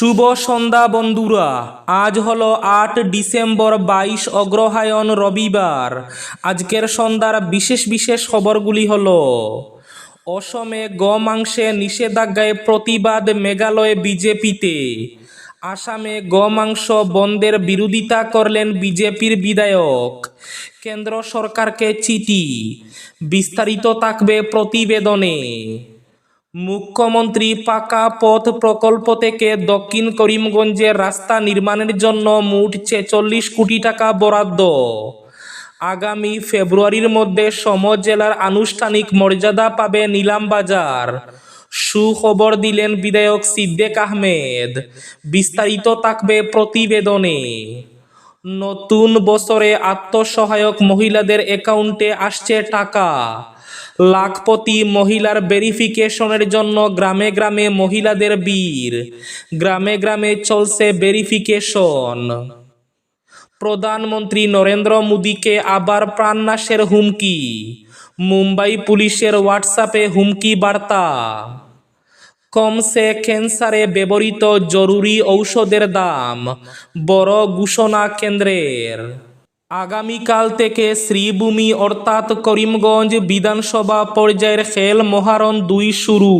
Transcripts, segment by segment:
শুভ সন্ধ্যা বন্ধুরা। আজ হলো আট ডিসেম্বর বাইশ অগ্রহায়ণ রবিবার। আজকের সন্ধ্যার বিশেষ বিশেষ খবরগুলি হলো, অসমে গমাংসে নিষেধাজ্ঞায় প্রতিবাদ মেঘালয়ে বিজেপিতে। আসামে গমাংস বন্ধের বিরোধিতা করলেন বিজেপির বিধায়ক। কেন্দ্র সরকারকে চিঠি, বিস্তারিত থাকবে প্রতিবেদনে। মুখ্যমন্ত্রী পাকা পথ প্রকল্প থেকে দক্ষিণ করিমগঞ্জের রাস্তা নির্মাণের জন্য মোট ছেচল্লিশ কোটি টাকা বরাদ্দ। আগামী ফেব্রুয়ারির মধ্যে সম জেলার আনুষ্ঠানিক মর্যাদা পাবে নিলামবাজার সুখবর দিলেন বিধায়ক সিদ্দেক আহমেদ। বিস্তারিত থাকবে প্রতিবেদনে। নতুন বছরে আত্মসহায়ক মহিলাদের অ্যাকাউন্টে আসছে টাকা। লাখপতি মহিলার ভেরিফিকেশনের জন্য গ্রামে গ্রামে মহিলাদের বীর গ্রামে গ্রামে চলছে ভেরিফিকেশন প্রধানমন্ত্রী নরেন্দ্র মোদীকে আবার প্রাণনাশের হুমকি। মুম্বাই পুলিশের হোয়াটসঅ্যাপে হুমকি বার্তা। কমছে ক্যান্সারে ব্যবহৃত জরুরি ঔষধের দাম, বড় ঘোষণা কেন্দ্রের। আগামীকাল থেকে শ্রীভূমি অর্থাৎ করিমগঞ্জ বিধানসভা পর্যায়ের খেল মহারণ দুই শুরু।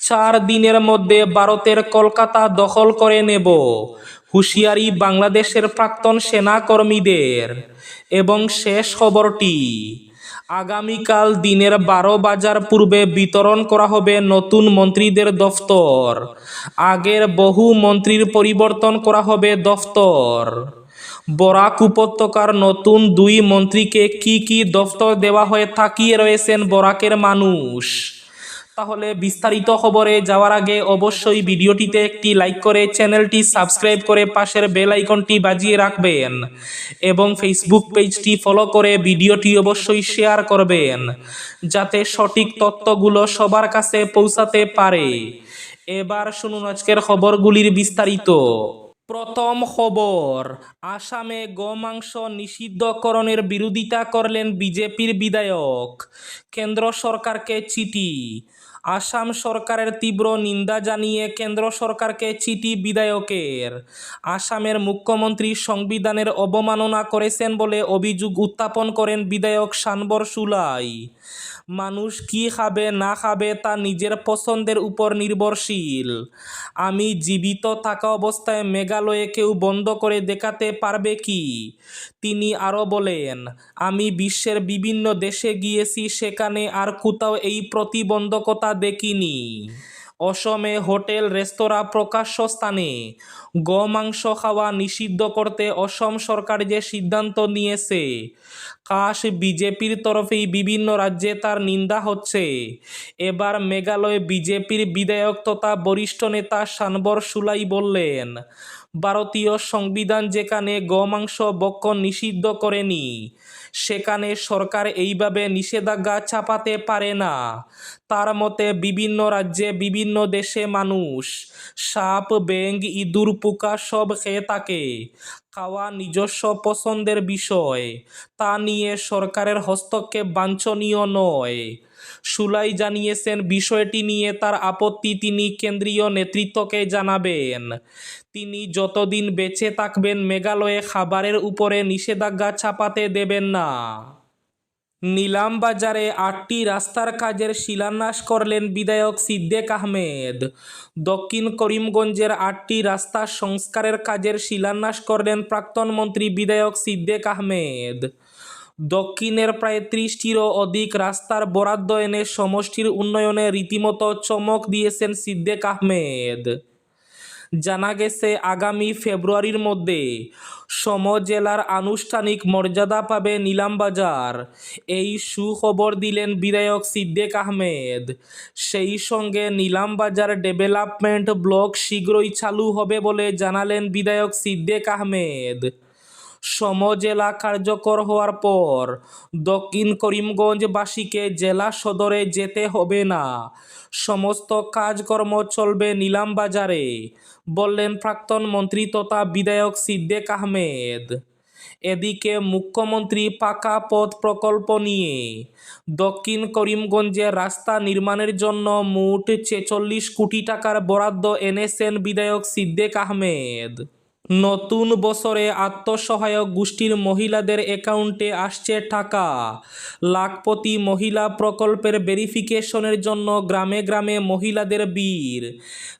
চার দিনের মধ্যে ভারতের কলকাতা দখল করে নেব। হুঁশিয়ারি বাংলাদেশের প্রাক্তন সেনাকর্মীদের। এবং শেষ খবরটি, আগামীকাল দিনের বারো বাজার পূর্বে বিতরণ করা হবে নতুন মন্ত্রীদের দফতর। আগের বহু মন্ত্রীর পরিবর্তন করা হবে দফতর। বরাক উপত্যকার নতুন দুই মন্ত্রীকে কি কি দফতর দেওয়া হয়ে থাকিয়ে রয়েছেন বরাকের মানুষ? তাহলে বিস্তারিত খবরে যাওয়ার আগে অবশ্যই ভিডিওটিতে একটি লাইক করে চ্যানেলটি সাবস্ক্রাইব করে পাশের বেল আইকনটি বাজিয়ে রাখবেন এবং ফেসবুক পেজটি ফলো করে ভিডিওটি অবশ্যই শেয়ার করবেন, যাতে সঠিক তথ্যগুলো সবার কাছে পৌঁছাতে পারে। এবার শুনুন আজকের খবরগুলির বিস্তারিত। প্রথম খবর, আসামে গোমাংস নিষিদ্ধকরণের বিরোধিতা করলেন বিজেপির বিধায়ক। কেন্দ্র সরকারকে চিঠি, আসাম সরকারের তীব্র নিন্দা জানিয়ে কেন্দ্র সরকারকে চিঠি বিধায়কের। আসামের মুখ্যমন্ত্রী সংবিধানের অবমাননা করেছেন বলে অভিযোগ উত্থাপন করেন বিধায়ক সানবর সুলাই। মানুষ কি খাবে, না খাবে তা নিজের পছন্দের উপর নির্ভরশীল। আমি জীবিত থাকা অবস্থায় মেঘালয়ে কেউ বন্ধ করে দেখাতে পারবে কি? তিনি আরও বলেন, আমি বিশ্বের বিভিন্ন দেশে গিয়েছি, সেখানে আর কোথাও এই প্রতিবন্ধকতা দেখিনি। অসমে হোটেল, রেস্তোরাঁ, প্রকাশ্য স্থানে। গোমাংস খাওয়া নিষিদ্ধ করতে অসম সরকার যে সিদ্ধান্ত নিয়েছে, কাশ বিজেপির তরফেই বিভিন্ন রাজ্যে তার নিন্দা হচ্ছে। এবার মেঘালয় বিজেপির বিধায়ক তথা বরিষ্ঠ নেতা সানবর সুলাই বললেন ভারতীয় সংবিধান যেখানে গোমাংস বক্ষণ নিষিদ্ধ করেনি, সেখানে সরকার এইভাবে নিষেধাজ্ঞা চাপাতে পারে না। তার মতে বিভিন্ন রাজ্যে বিভিন্ন দেশে মানুষ সাপ, ব্যাঙ, ইঁদুর, পোকা সব খেয়ে থাকে। খাওয়া নিজস্ব পছন্দের বিষয়। তা নিয়ে সরকারের হস্তক্ষেপ বাঞ্ছনীয় নয়। সুলাই জানিয়েছেন, বিষয়টি নিয়ে তার আপত্তি তিনি কেন্দ্রীয় নেতৃত্বকে জানাবেন। তিনি যতদিন বেঁচে থাকবেন, মেঘালয়ে খাবারের উপরে নিষেধাজ্ঞা ছাপাতে দেবেন না। নিলাম বাজারে আটটি রাস্তার কাজের শিলান্যাস করলেন বিধায়ক সিদ্দেক আহমেদ। দক্ষিণ করিমগঞ্জের আটটি রাস্তা সংস্কারের কাজের শিলান্যাস করলেন প্রাক্তন মন্ত্রী বিধায়ক সিদ্দেক আহমেদ। দক্ষিণের প্রায় ত্রিশটিরও অধিক রাস্তার বরাদ্দ এনে সমষ্টির উন্নয়নে রীতিমতো চমক দিয়েছেন সিদ্দেক আহমেদ। জানা গেছে, আগামী ফেব্রুয়ারির মধ্যে সম জেলার আনুষ্ঠানিক মর্যাদা পাবে নিলামবাজার এই সুখবর দিলেন বিধায়ক সিদ্দেক আহমেদ। সেই সঙ্গে নিলামবাজার ডেভেলপমেন্ট ব্লক শীঘ্রই চালু হবে বলে জানালেন বিধায়ক সিদ্দেক আহমেদ। সমজেলা কার্যকর হওয়ার পর দক্ষিণ করিমগঞ্জবাসীকে জেলা সদরে যেতে হবে না। সমস্ত কাজকর্ম চলবে নিলামবাজারে বললেন প্রাক্তন মন্ত্রী তথা বিধায়ক সিদ্দেক আহমেদ। এদিকে মুখ্যমন্ত্রী পাকা পথ প্রকল্প নিয়ে দক্ষিণ করিমগঞ্জে রাস্তা নির্মাণের জন্য মোট ছেচল্লিশ কোটি টাকার বরাদ্দ এনেছেন বিধায়ক সিদ্দেক আহমেদ। নতুন বছরে আত্মসহায়ক গোষ্ঠীর মহিলাদের অ্যাকাউন্টে আসছে টাকা। লাখপতি মহিলা প্রকল্পের ভেরিফিকেশনের জন্য গ্রামে গ্রামে মহিলাদের বীর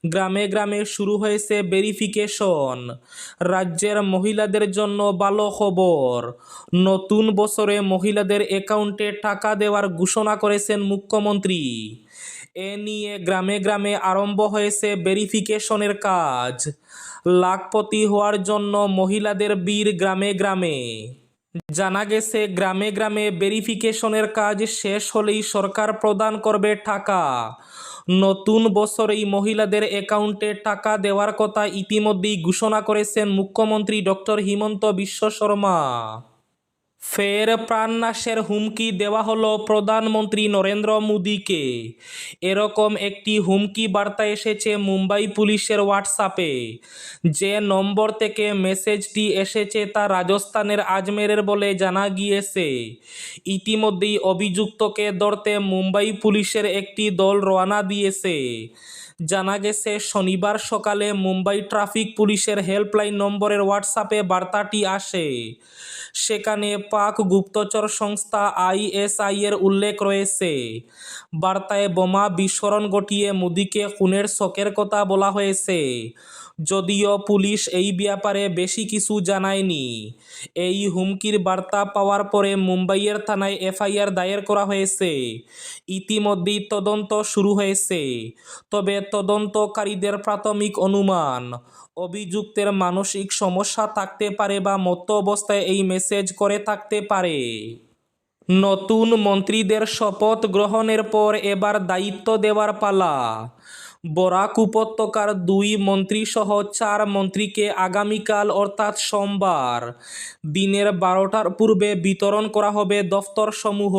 গ্রামে গ্রামে শুরু হয়েছে ভেরিফিকেশন রাজ্যের মহিলাদের জন্য ভালো খবর। নতুন বছরে মহিলাদের অ্যাকাউন্টে টাকা দেওয়ার ঘোষণা করেছেন মুখ্যমন্ত্রী। এ নিয়ে গ্রামে গ্রামে আরম্ভ হয়েছে ভেরিফিকেশনের কাজ। লাখপতি হওয়ার জন্য মহিলাদের বীর গ্রামে গ্রামে। জানা গেছে, গ্রামে গ্রামে ভেরিফিকেশনের কাজ শেষ হলেই সরকার প্রদান করবে টাকা। নতুন বছরেই মহিলাদের অ্যাকাউন্টে টাকা দেওয়ার কথা ইতিমধ্যেই ঘোষণা করেছেন মুখ্যমন্ত্রী ডক্টর হিমন্ত বিশ্ব শর্মা। ফের প্রাণনাশের হুমকি দেওয়া হলো প্রধানমন্ত্রী নরেন্দ্র মোদীকে। এরকম একটি হুমকি বার্তা এসেছে মুম্বাই পুলিশের হোয়াটসঅ্যাপে। যে নম্বর থেকে মেসেজটি এসেছে তা রাজস্থানের আজমেরের বলে জানা গিয়েছে। ইতিমধ্যেই অভিযুক্তকে ধরতে মুম্বাই পুলিশের একটি দল রওনা দিয়েছে। জানা গেছে, শনিবার সকালে মুম্বাই ট্রাফিক পুলিশের হেল্পলাইন নম্বরের হোয়াটসঅ্যাপে বার্তাটি আসে। সেখানে পাক গুপ্তচর সংস্থা আইএসআই এর উল্লেখ রয়েছে। বার্তায় বোমা বিস্ফোরণ ঘটিয়ে মোদীকে খুনের শখের কথা বলা হয়েছে। যদিও পুলিশ এই ব্যাপারে বেশি কিছু জানায়নি। এই হুমকির বার্তা পাওয়ার পরে মুম্বাইয়ের থানায় এফআইআর দায়ের করা হয়েছে। ইতিমধ্যেই তদন্ত শুরু হয়েছে। তবে তদন্তকারীদের প্রাথমিক অনুমান, অভিযুক্তের মানসিক সমস্যা থাকতে পারে বা মত্ত অবস্থায় এই মেসেজ করে থাকতে পারে। নতুন মন্ত্রীদের শপথ গ্রহণের পর এবার দায়িত্ব দেওয়ার পালা। বরাক উপত্যকার দুই মন্ত্রীসহ চার মন্ত্রীকে আগামীকাল অর্থাৎ সোমবার দিনের বারোটার পূর্বে বিতরণ করা হবে দফতরসমূহ।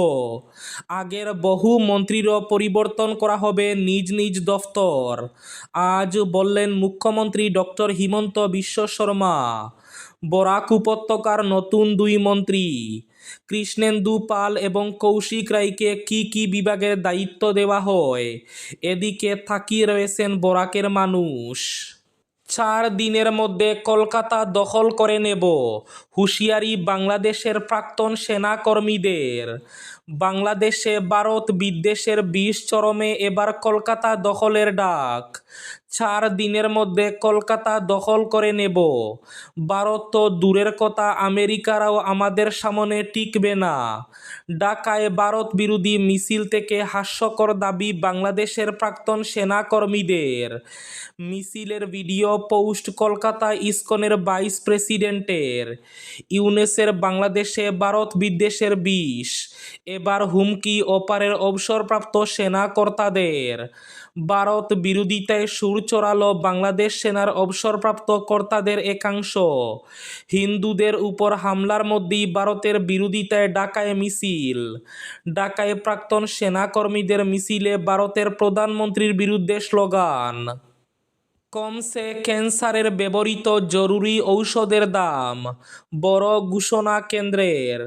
আগের বহু মন্ত্রীরও পরিবর্তন করা হবে নিজ নিজ দফতর। আজ বললেন মুখ্যমন্ত্রী ডক্টর হিমন্ত বিশ্ব শর্মা, বরাক উপত্যকার নতুন দুই মন্ত্রী। কৃষ্ণেন্দু পাল এবং কৌশিক রায়কে কি কি বিভাগের দায়িত্ব দেওয়া হয়? এদিকে থাকিয়ে রয়েছেন বরাকের মানুষ। চার দিনের মধ্যে কলকাতা দখল করে নেব, হুঁশিয়ারি বাংলাদেশের প্রাক্তন সেনাকর্মীদের। বাংলাদেশে, ভারত বিদ্বেষের বিষ চরমে এবার কলকাতা দখলের ডাক। চার দিনের মধ্যে কলকাতা দখল করে নেব। ভারত তো দূরের কথা, আমেরিকারাও আমাদের সামনে টিকবে না। ঢাকায় ভারত বিরোধী মিছিল থেকে হাস্যকর দাবি বাংলাদেশের প্রাক্তন সেনাকর্মীদের। মিছিলের ভিডিও পোস্ট কলকাতা ইসকনের ভাইস প্রেসিডেন্টের। ইউনেসের বাংলাদেশে ভারত বিদ্বেষের বিষ। এবার হুমকি ওপারের অবসরপ্রাপ্ত সেনা কর্তাদের ভারত বিরোধিতায় সুর চড়ালো বাংলাদেশ সেনার অবসরপ্রাপ্ত কর্তাদের একাংশ। হিন্দুদের উপর হামলার মধ্যেই ভারতের বিরোধিতায় ডাকায় মিছিল। ডাকায় প্রাক্তন সেনাকর্মীদের মিছিলে ভারতের প্রধানমন্ত্রীর বিরুদ্ধে স্লোগান। কমছে ক্যান্সারের ব্যবহৃত জরুরি ঔষধের দাম বড় ঘোষণা কেন্দ্রের।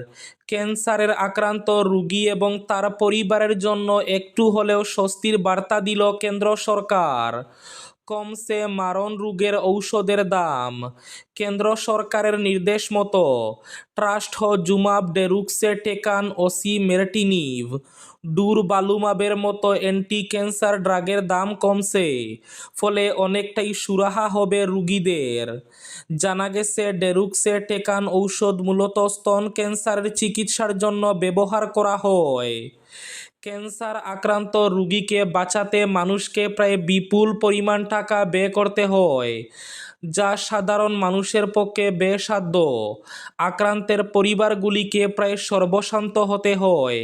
ক্যান্সারের আক্রান্ত রোগী এবং তার পরিবারের জন্য একটু হলেও স্বস্তির বার্তা দিল কেন্দ্র সরকার। কমছে মারণ রোগের ঔষধের দাম কেন্দ্র সরকারের নির্দেশ মতো। Trust জুমাব ডেরুক্সে টেকান OC মেরটিনিভ। ডুরবালুমাবের মতো অ্যান্টি ক্যান্সার ড্রাগের দাম কমছে, ফলে অনেকটাই সুরাহা হবে রুগীদের। জানা গেছে, ডেরুক্সে টেকান ঔষধ মূলত স্তন ক্যান্সারের চিকিৎসার জন্য ব্যবহার করা হয়। ক্যান্সার আক্রান্ত রুগীকে বাঁচাতে মানুষকে প্রায় বিপুল পরিমাণ টাকা ব্যয় করতে হয়। যা সাধারণ মানুষের পক্ষে বেসাধ্য। আক্রান্তের পরিবারগুলিকে প্রায় সর্বশান্ত হতে হয়।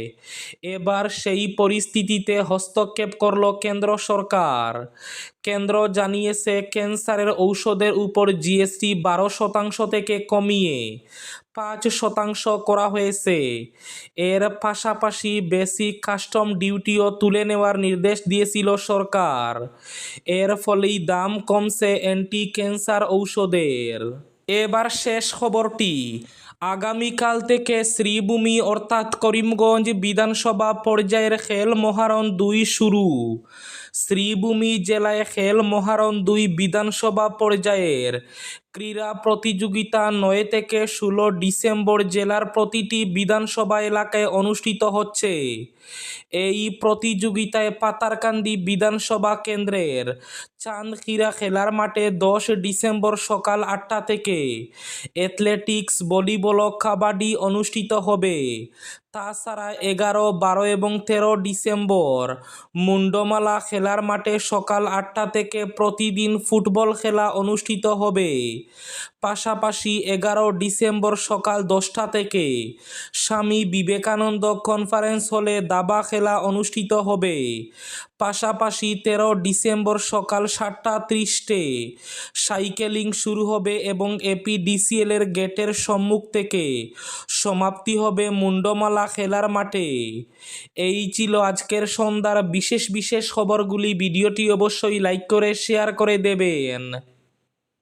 এবার সেই পরিস্থিতিতে হস্তক্ষেপ করল কেন্দ্র সরকার। কেন্দ্র জানিয়েছে, ক্যান্সারের ঔষধের উপর জিএসটি বারো শতাংশ থেকে কমিয়ে পাঁচ শতাংশ করা হয়েছে। এর পাশাপাশি বেসিক কাস্টম ডিউটিও তুলে নেওয়ার নির্দেশ দিয়েছিল সরকার। এর ফলেই দাম কমছে অ্যান্টি ক্যান্সার ঔষধের। এবার শেষ খবরটি। আগামীকাল থেকে শ্রীভূমি অর্থাৎ করিমগঞ্জ বিধানসভা পর্যায়ের খেল মহারণ দুই শুরু। শ্রীভূমি জেলায় খেল মহারণ দুই বিধানসভা পর্যায়ের। ক্রীড়া প্রতিযোগিতা নয় থেকে ষোলো ডিসেম্বর জেলার প্রতিটি বিধানসভা এলাকায় অনুষ্ঠিত হচ্ছে। এই প্রতিযোগিতায় পাতারকান্দি বিধানসভা কেন্দ্রের চাঁদখিরা খেলার মাঠে দশ ডিসেম্বর সকাল আটটা থেকে অ্যাথলেটিক্স, ভলিবল ও কাবাডি অনুষ্ঠিত হবে। তাছাড়া এগারো, বারো এবং তেরো ডিসেম্বর মুন্ডমালা খেলার মাঠে সকাল আটটা থেকে প্রতিদিন ফুটবল খেলা অনুষ্ঠিত হবে। পাশাপাশি এগারো ডিসেম্বর সকাল দশটা থেকে স্বামী বিবেকানন্দ কনফারেন্স হলে দাবা খেলা অনুষ্ঠিত হবে। পাশাপাশি তেরো ডিসেম্বর সকাল সাতটা ত্রিশটে সাইকেলিং শুরু হবে এবং এপিডিসিএল এর গেটের সম্মুখ থেকে সমাপ্তি হবে মুন্ডমালা খেলার মাঠে। এই ছিল আজকের সন্ধ্যার বিশেষ বিশেষ খবরগুলি। ভিডিওটি অবশ্যই লাইক করে, শেয়ার করে দেবেন।